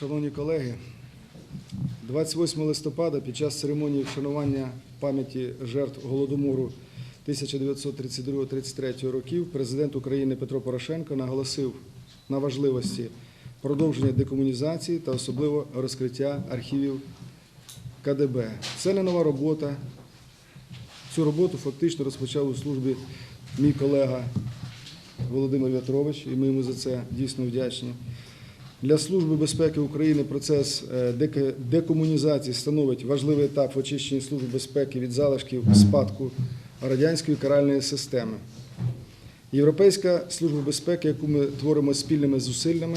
Шановні колеги, 28 листопада під час церемонії вшанування пам'яті жертв Голодомору 1932-33 років президент України Петро Порошенко наголосив на важливості продовження декомунізації та особливо розкриття архівів КДБ. Це не нова робота. Цю роботу фактично розпочав у службі мій колега Володимир В'ятрович, і ми йому за це дійсно вдячні. Для Служби безпеки України процес е, декомунізації становить важливий етап в очищенні Служби безпеки від залишків спадку радянської каральної системи. Європейська служба безпеки, яку ми творимо спільними зусиллями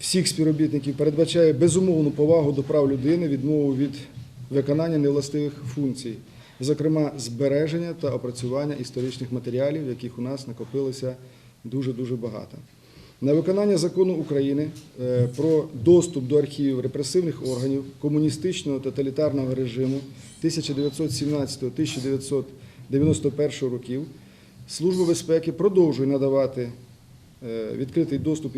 всіх співробітників, передбачає безумовну повагу до прав людини, відмову від виконання невластивих функцій, зокрема збереження та опрацювання історичних матеріалів, яких у нас накопилося дуже-дуже багато. На виконання закону України е, про доступ до архівів репресивних органів комуністичного тоталітарного режиму 1917-1991 років Служба безпеки продовжує надавати е, відкритий доступ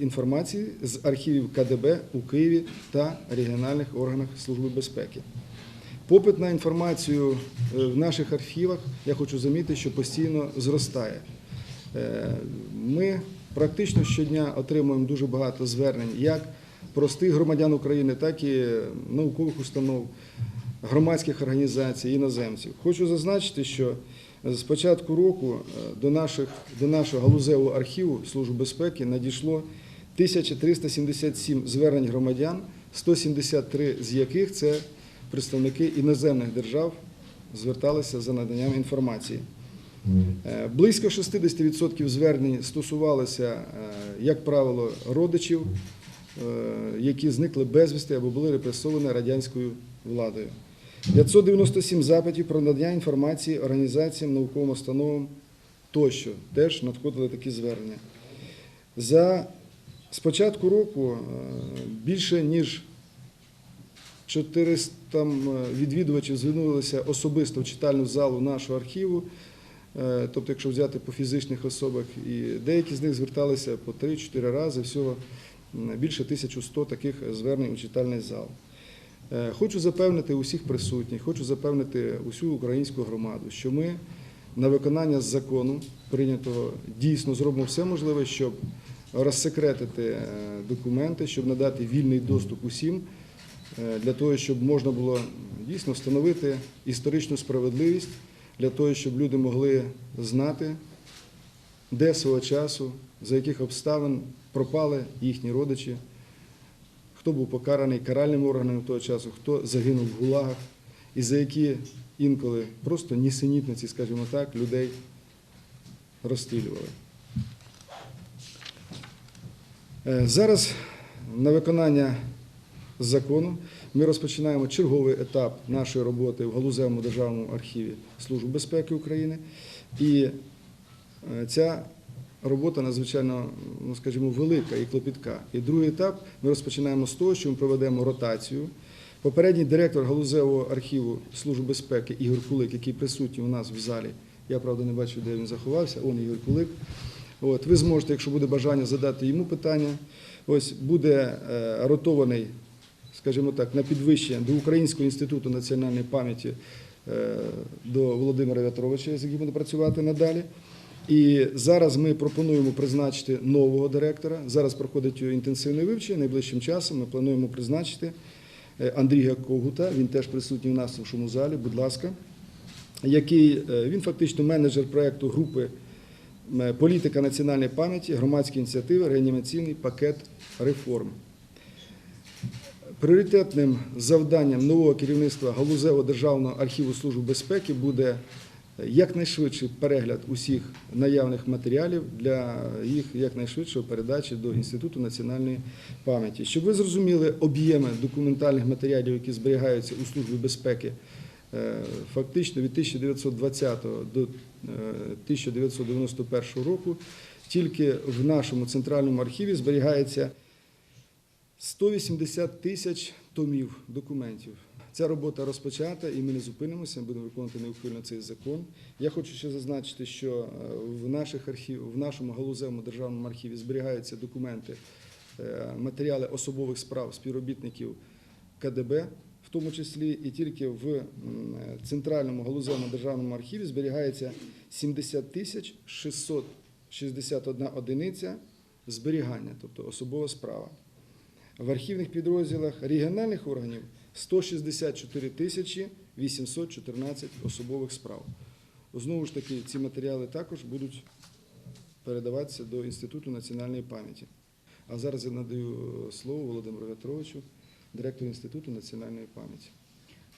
інформації, з архівів КДБ у Києві та регіональних органах Служби безпеки. Попит на інформацію е, в наших архівах, я хочу замітити, що постійно зростає. Ми практично щодня отримуємо дуже багато звернень як простих громадян України, так і наукових установ, громадських організацій, іноземців. Хочу зазначити, що з початку року е, до, наших, до нашого галузевого архіву Служби безпеки надійшло 1377 звернень громадян, 173 з яких це представники іноземних держав зверталися за наданням інформації. Е, Близько 60% звернень стосувалися, е, як правило, родичів, е, які зникли безвісти або були репресовані радянською владою. 597 запитів про надання інформації організаціям, науковим установам тощо теж надходили такі звернення. За з початку року більше ніж 400 е, відвідувачів звернулися особисто в читальну залу нашого архіву. Е, Тобто, якщо взяти по фізичних особах, і деякі з них зверталися по 3-4 рази, всього більше 1100 таких звернень у читальний зал. Е, Хочу запевнити усіх присутніх, хочу запевнити усю українську громаду, що ми на виконання закону прийнятого дійсно зробимо все можливе, щоб розсекретити е, документи, щоб надати вільний доступ усім, для того, щоб можна було дійсно встановити історичну справедливість, для того, щоб люди могли знати, де свого часу, за яких обставин пропали їхні родичі, хто був покараний каральними органами того часу, хто загинув в гулагах, і за які інколи просто нісенітниці, скажімо так, людей розстрілювали. Е, Зараз на виконання закону ми розпочинаємо черговий етап нашої роботи в Галузевому державному архіві Служби безпеки України. І е, ця робота надзвичайно, ну скажімо, велика і клопітка. І другий етап ми розпочинаємо з того, що ми проведемо ротацію. Попередній директор галузевого архіву Служби безпеки Ігор Кулик, який присутній у нас в залі, я правда не бачу, де він заховався. Он Ігор Кулик. От, ви зможете, якщо буде бажання, задати йому питання. Ось буде е, ротований, скажімо так, на підвищення до Українського інституту національної пам'яті е, до Володимира В'ятровича, з яким буде працювати надалі. І зараз ми пропонуємо призначити нового директора. Зараз проходить інтенсивне вивчення. Найближчим часом ми плануємо призначити е, Андрія Когута. Він теж присутній у нас в нашому залі. Будь ласка, який е, він фактично менеджер проекту групи політика національної пам'яті, громадські ініціативи, реанімаційний пакет реформ. Пріоритетним завданням нового керівництва Галузевого державного архіву Служби безпеки буде якнайшвидший перегляд усіх наявних матеріалів для їх якнайшвидшої передачі до Інституту національної пам'яті. Щоб ви зрозуміли об'єми документальних матеріалів, які зберігаються у Службі безпеки, е, фактично від 1920 до е, 1991 року, тільки в нашому центральному архіві зберігається 180 тисяч томів документів. Ця робота розпочата, і ми не зупинимося, ми будемо виконувати неухильно цей закон. Я хочу ще зазначити, що е, в наших архів, в нашому галузевому державному архіві зберігаються документи е, матеріали особових справ співробітників КДБ, в тому числі і тільки в центральному галузевому державному архіві зберігається 70 тисяч 661 одиниця зберігання, тобто особова справа. В архівних підрозділах регіональних органів 164 тисячі 814 особових справ. Знову ж таки, ці матеріали також будуть передаватися до Інституту національної пам'яті. А зараз я надаю е, слово Володимиру Петровичу, директору Інституту національної пам'яті.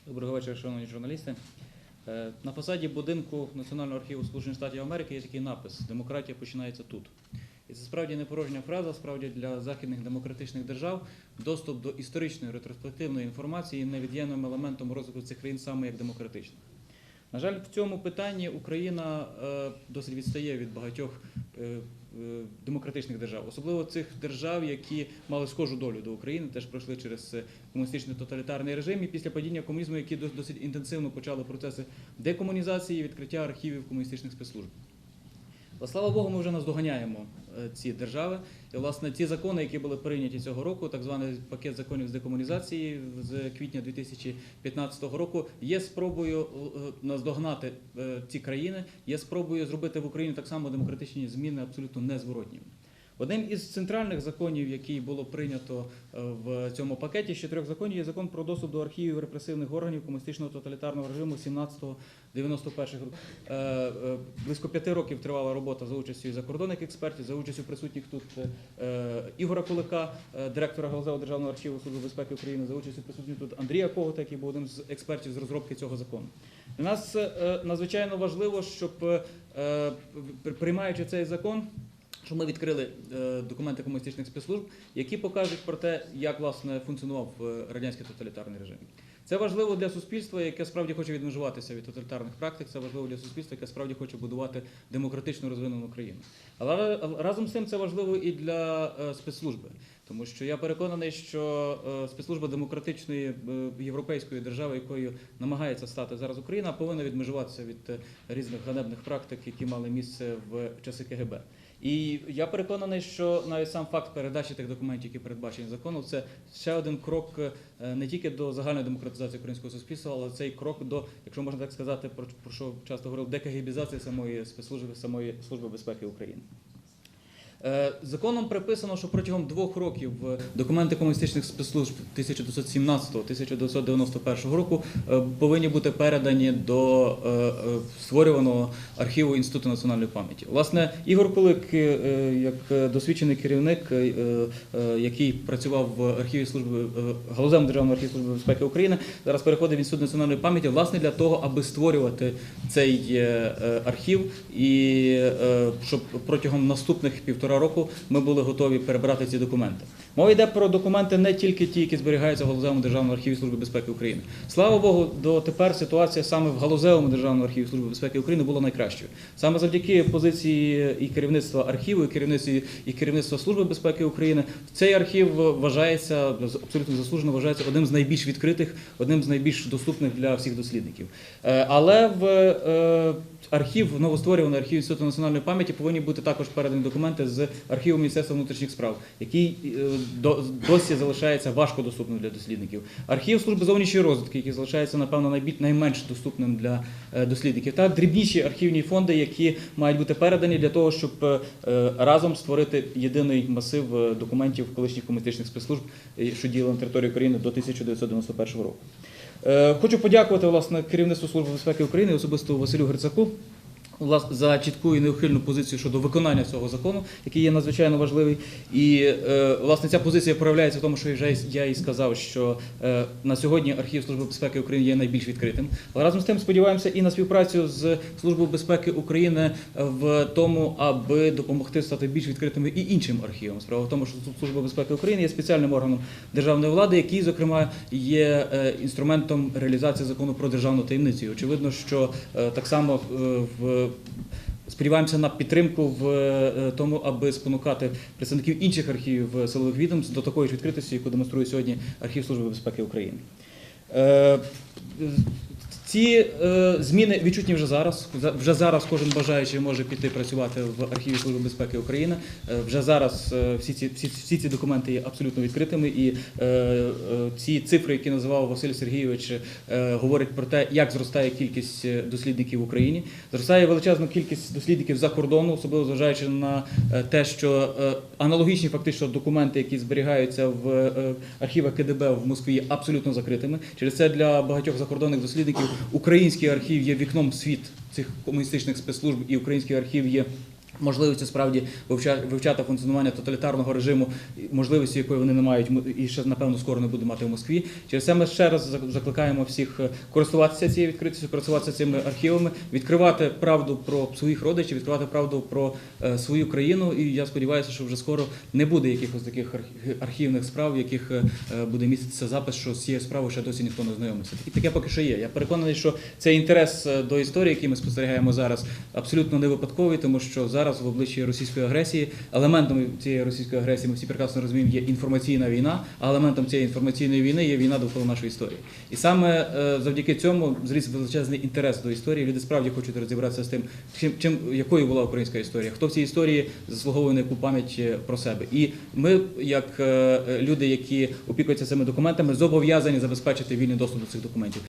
Доброго вечора, шановні журналісти. Е, На фасаді будинку Національного архіву Сполучених Штатів Америки є такий напис Демократія починається тут. І це справді не порожня фраза, справді для західних демократичних держав доступ до історичної ретроспективної інформації є невід'ємним елементом розвитку цих країн саме як демократичних. На жаль, в цьому питанні Україна е, досить відстає від багатьох е, е, демократичних держав, особливо цих держав, які мали схожу долю до України, теж пройшли через комуністичний тоталітарний режим. І після падіння комунізму, які дос- досить інтенсивно почали процеси декомунізації відкриття архівів комуністичних спецслужб. Але слава Богу, ми вже наздоганяємо е, ці держави. І, власне, ті закони, які були прийняті цього року, так званий пакет законів з декомунізації з квітня 2015 року, є спробою е, наздогнати е, ці країни, є спробою зробити в Україні так само демократичні зміни абсолютно незворотніми. Одним із центральних законів, який було прийнято е, в цьому пакеті з чотирьох законів, є закон про доступ до архівів репресивних органів комуністичного тоталітарного режиму 17-91 років. Е, е, Близько п'яти років тривала робота за участю закордонних експертів, за участю присутніх тут Ігора Кулика, директора Галузевого державного архіву Служби безпеки України, за участю присутніх тут Андрія Когота, який був одним з експертів з розробки цього закону. Для нас надзвичайно важливо, щоб приймаючи цей закон. Що ми відкрили е, документи комуністичних спецслужб, які покажуть про те, як власне функціонував е, радянський тоталітарний режим. Це важливо для суспільства, яке справді хоче відмежуватися від тоталітарних практик. Це важливо для суспільства, яке справді хоче будувати демократично розвинену країну. Але разом з цим це важливо і для е, спецслужби, тому що я переконаний, що спецслужба демократичної європейської держави, якою намагається стати зараз Україна, повинна відмежуватися від різних ганебних практик, які мали місце в часи КГБ. І я переконаний, що навіть сам факт передачі тих документів, які передбачені законом, це ще один крок е, не тільки до загальної демократизації українського суспільства, але це й крок до, якщо можна так сказати, про що часто говорив, декагібізації самої спецслужби самої служби безпеки України. Е, Законом приписано, що протягом двох років е, документи комуністичних спецслужб 1917-1991 року е, повинні бути передані до створюваного архіву Інституту національної пам'яті. Власне, Ігор Кулик, як досвідчений керівник, який працював в архіві служби галузевому державному архіві служби безпеки України, зараз переходить в Інститут національної пам'яті, власне для того, аби створювати цей архів і щоб протягом наступних півтора року ми були готові перебрати ці документи. Мова йде про документи не тільки ті, які зберігаються в галузевому державному архіві Служби безпеки України. Слава Богу, дотепер ситуація саме в галузевому державному архіві Служби безпеки України була найкращою. Саме завдяки позиції і керівництва архіву, і керівництва і керівництва Служби безпеки України, цей архів вважається абсолютно заслужено вважається одним з найбільш відкритих, одним з найбільш доступних для всіх дослідників. Е, Але в е, архів, новостворюваний архів Інституту національної пам'яті повинні бути також передані документи з архіву Міністерства внутрішніх справ, який е, досі залишається важко доступним для дослідників. Архів служби зовнішньої розвідки, який залишається, напевно, найменш доступним для е, дослідників, та дрібніші архівні фонди, які мають бути передані для того, щоб е, разом створити єдиний масив документів колишніх комуністичних спецслужб, що діяли на території України до 1991 року. Е, Хочу подякувати власне керівництву Служби безпеки України, особисто Василю Грицаку. За чітку і неухильну позицію щодо виконання цього закону, який є надзвичайно важливий, і е, власне ця позиція проявляється в тому, що вже я і сказав, що е, на сьогодні архів Служби безпеки України є найбільш відкритим. Але разом з тим сподіваємося і на співпрацю з Службою безпеки України в тому, аби допомогти стати більш відкритими і іншим архівам. Справа в тому, що Служба безпеки України є спеціальним органом державної влади, який, зокрема, є е, інструментом реалізації закону про державну таємницю. Очевидно, що так само в Сподіваємося на підтримку в е, тому, аби спонукати представників інших архівів е, силових відомств до такої ж відкритості, яку демонструє сьогодні архів Служби безпеки України. Ці е, зміни відчутні вже зараз. За- Вже зараз кожен бажаючий може піти працювати в архіві Служби безпеки України. Е, вже зараз е, всі ці всі, всі ці документи є абсолютно відкритими, і е, е, ці цифри, які називав Василь Сергійович, е, говорять про те, як зростає кількість е, дослідників в Україні. Зростає величезна кількість дослідників за кордону, особливо зважаючи на те, що е, аналогічні фактично документи, які зберігаються в е, архівах КДБ в Москві, є абсолютно закритими. Через це для багатьох закордонних дослідників український архів є вікном світ цих комуністичних спецслужб, і український архів є. Можливістю справді вивча- вивчати функціонування тоталітарного режиму, можливості якої вони не мають і ще напевно скоро не будуть мати в Москві. Через це ми ще раз закликаємо всіх е, користуватися цією відкритістю, користуватися цими архівами, відкривати правду про своїх родичів, відкривати правду про е, свою країну. І я сподіваюся, що вже скоро не буде якихось таких архі- архівних справ, в яких е, буде міститися запис, що з цією справою ще досі ніхто не знайомився. Таке- Таке поки що є. Я переконаний, що цей інтерес до історії, який ми спостерігаємо зараз, абсолютно не випадковий, тому що зараз в обличчі російської агресії елементом цієї російської агресії ми всі прекрасно розуміємо, є інформаційна війна, а елементом цієї інформаційної війни є війна довкола нашої історії. І саме е, завдяки цьому зріс величезний інтерес до історії. Люди справді хочуть розібратися з тим, чим якою була українська історія, хто в цій історії заслуговує на яку пам'ять е, про себе. І ми, як е, люди, які опікуються цими документами, зобов'язані забезпечити вільний доступ до цих документів.